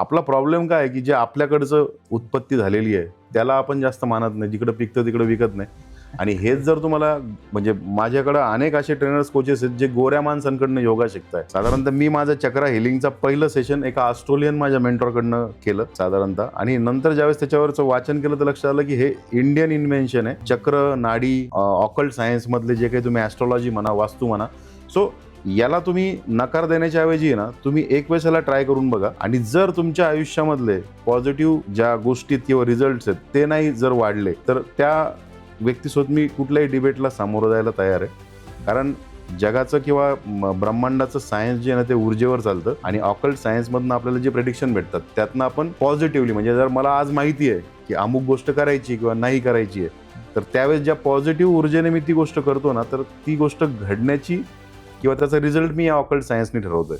आपला प्रॉब्लेम काय आहे की जे आपल्याकडचं उत्पत्ती झालेली आहे त्याला आपण जास्त मानत नाही. जिकडं पिकतं तिकडं विकत नाही. आणि हेच जर तुम्हाला म्हणजे माझ्याकडं अनेक असे ट्रेनर्स कोचेस आहेत जे गोऱ्या माणसांकडनं योगा शिकताय साधारणतः मी माझं चक्रा हिलिंगचा पहिलं सेशन एका ऑस्ट्रेलियन माझ्या मेंटॉरकडनं केलं साधारणतः. आणि नंतर ज्यावेळेस त्याच्यावरचं वाचन केलं तर लक्षात आलं की हे इंडियन इन्व्हेन्शन आहे. चक्र नाडी ऑकल्ट सायन्स मधले जे काही तुम्ही ॲस्ट्रॉलॉजी म्हणा वास्तू म्हणा. सो याला तुम्ही नकार देण्याच्या ऐवजी ना तुम्ही एक वेळेस याला ट्राय करून बघा. आणि जर तुमच्या आयुष्यामधले पॉझिटिव्ह ज्या गोष्टीत किंवा रिझल्ट आहेत ते नाही जर वाढले तर त्या व्यक्तीसोबत मी कुठल्याही डिबेटला सामोरं जायला तयार आहे. कारण जगाचं किंवा ब्रह्मांडाचं सायन्स जे आहे ना ते ऊर्जेवर चालतं. आणि ऑकल्ट सायन्समधनं आपल्याला जे प्रेडिक्शन भेटतात त्यातनं आपण पॉझिटिव्हली म्हणजे जर मला आज माहिती आहे की अमुक गोष्ट करायची किंवा नाही करायची आहे तर त्यावेळेस ज्या पॉझिटिव्ह ऊर्जेने मी ती गोष्ट करतो ना तर ती गोष्ट घडण्याची किंवा त्याचा रिझल्ट मी या ऑकल्ट सायन्सनी ठरवतोय.